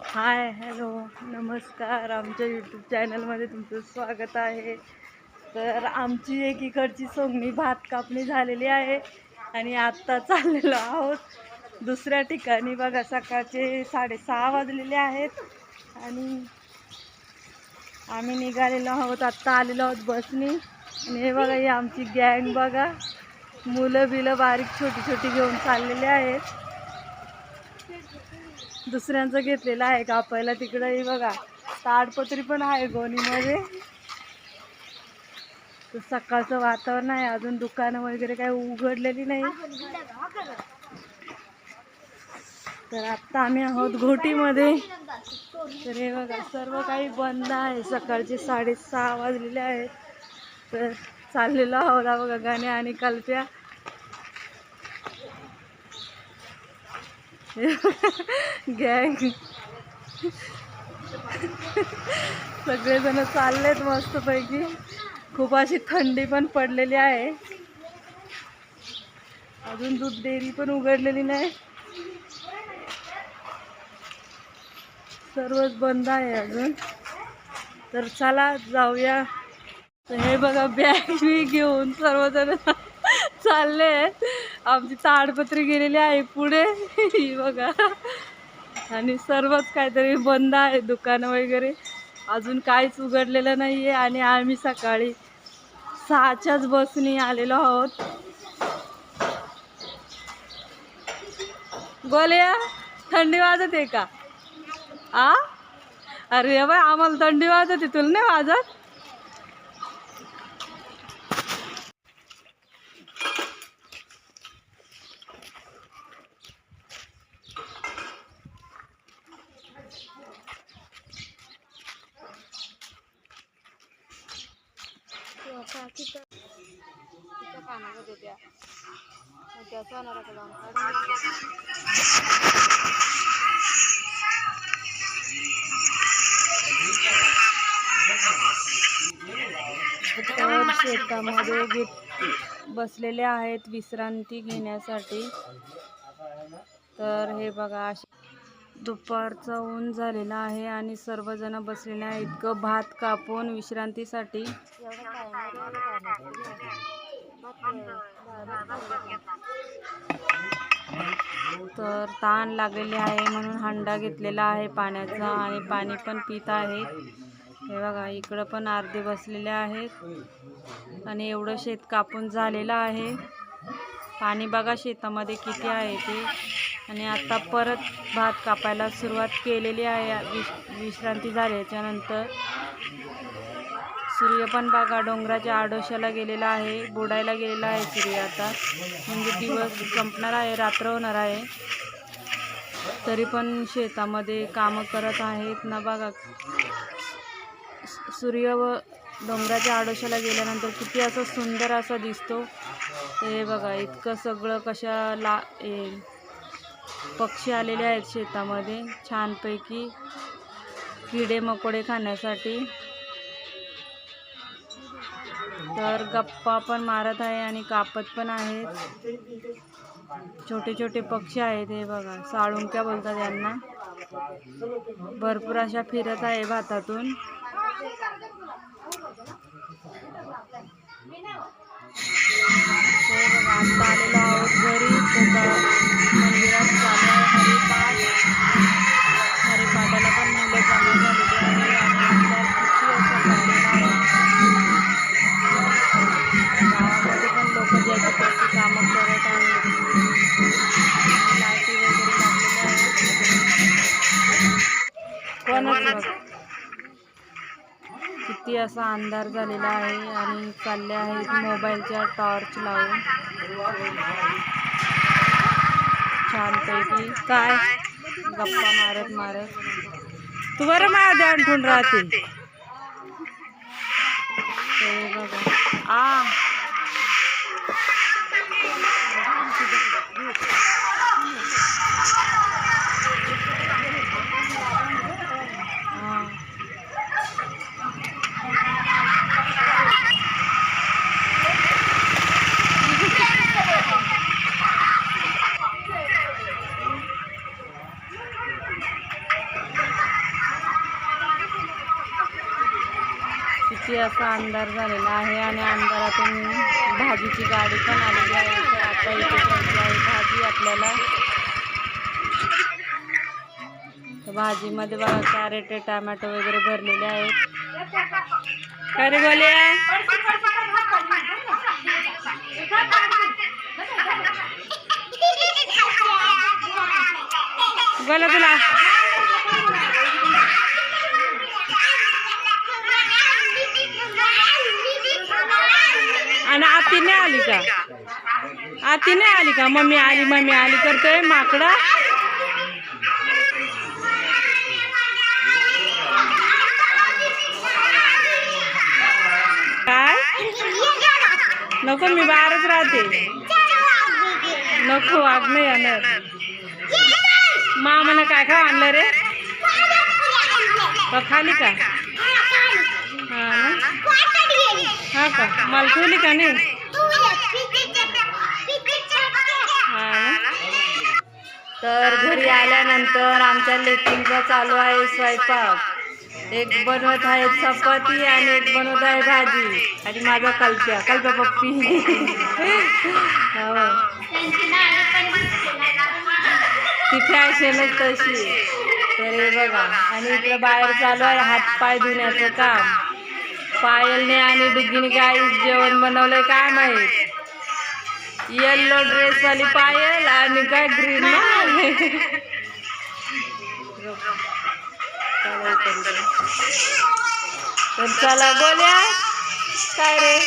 Hi hello नमस्कार. आमच्या YouTube चॅनलमध्ये तुमचं स्वागत आहे. तर आमची एकीकडची सोंगणी भात कापणी झालेली आहे आणि आत्ता चाललेलो आहोत दुसऱ्या ठिकाणी. बघा सकाळचे साडेसहा वाजलेले आहेत आणि आम्ही निघालेलो आहोत आत्ता आलेलो आहोत बसनी. आणि हे बघा ही आमची गँग बघा. मुलं बिलं बारीक छोटी छोटी घेऊन चाललेले आहेत. दुसऱ्यांचं घेतलेलं आहे कापायला तिकडंही बघा. ताडपत्री पण आहे गोणीमध्ये. सकाळचं वातावरण आहे. अजून दुकानं वगैरे काही उघडलेली नाही. तर आत्ता आम्ही आहोत घोटीमध्ये. तर हे बघा सर्व काही बंद आहे. सकाळचे साडेसहा वाजलेले आहेत. तर चाललेलो आहोत बघा गाणे आणि कल्प्या. गँग सगळेजण चाललेत मस्तपैकी. खूप अशी थंडी पण पडलेली आहे. अजून दूध डेअरी पण उघडलेली नाही. सर्वच बंद आहे अजून. तर चला जाऊया. तर हे बघा बॅग मी घेऊन सर्वजण चालले आहेत. आमची ताडपत्री गेलेली आहे पुढे. ही बघा. आणि सर्वच काहीतरी बंद आहे दुकानं वगैरे. अजून काहीच उघडलेलं नाही आहे आणि आम्ही सकाळी सहाच्याच बसनी आलेलो आहोत. गोल्या थंडी वाजत आहे का? आ? अरे बाय आम्हाला थंडी वाजते तुला नाही वाजत? तर शेतामध्ये गे- बसलेले आहेत विश्रांती घेण्यासाठी तर हे बघा अशे दुपारचा ऊन झालेला आहे आणि सर्वजण बसलेले आहे इतकं भात कापून विश्रांतीसाठी. तर ताण लागलेले आहे म्हणून हंडा घेतलेला आहे पाण्याचा आणि पाणी पण पित आहेत हे बघा इकडं पण अर्धे बसलेले आहेत आणि एवढं शेत कापून झालेलं आहे. पाणी बघा शेतामध्ये किती आहे ते. आणि आता परत भात कापायला सुरुवात केलेली आहे. विश विश्रांती झाल्याच्यानंतर सूर्य पण बघा डोंगराच्या आडोशाला गेलेला आहे बुडायला गेलेला आहे सूर्य आता. म्हणजे दिवस संपणार आहे रात्र होणार आहे. तरी पण शेतामध्ये कामं करत आहेत ना बघा. सूर्य व डोंगराच्या आडोशाला गेल्यानंतर किती असं सुंदर असा दिसतो. ते बघा इतकं सगळं कशा ला ए, पक्षी आलेले आहेत शेतामध्ये. छानपैकी किडे मकोडे खाण्यासाठी. तर गप्पा पण मारत आहे आणि कापत पण आहेत छोटे छोटे पक्षी आहेत हे बघा. साळुंक्या बोलतात यांना. भरपूर अशा फिरत आहे भातातून. हे बघा आता आलेलो आहोत घरी. कशी कामं करत आहे. लाईटी वगैरे लागलेल्या आहेत. कोणाच बघ? किती असा अंधार झालेला आहे आणि चालले आहेत मोबाईलच्या टॉर्च लावून. छानपैकी. काय? गप्पा मारत मारत. तू बरं माझ्या ध्यान ठेवून राहते. ते बघा. आ किती असा अंधार झालेला आहे आणि अंधारातून भाजीची गाडी पण आलेली आहे. तर आता इथे आहे भाजी आपल्याला भाजीमध्ये बघा कॅरेट टमॅटो वगैरे भरलेले आहेत. काय रे बोलूया बोला तुला आती नाही आली का. आती नाही आली का. मम्मी आली मम्मी आली. करतोय माकडा. नको, मी बाहेरच राहते. नको वाघ नाही येणार. मामानं काय खा आणलं रे? का खाली का? हा का? मला का नाही? तर घरी आल्यानंतर आमच्या लेकिंगचा चालू आहे स्वयंपाक. एक बनवत आहे चपाती आणि एक बनवत आहे भाजी. आणि माझा कल्प्या कल्प्या पप्पी. हो. ती फॅशनच तशी. तर हे बघा. आणि इकडं बाहेर चालू आहे हात पाय धुण्याचं काम. पायलने आणि डुग्गीने काय जेवण बनवलंय काय माहीत? येल्लो ड्रेस वाली पायल आणि काय ग्रीन तर चला बोल्या. काय रे?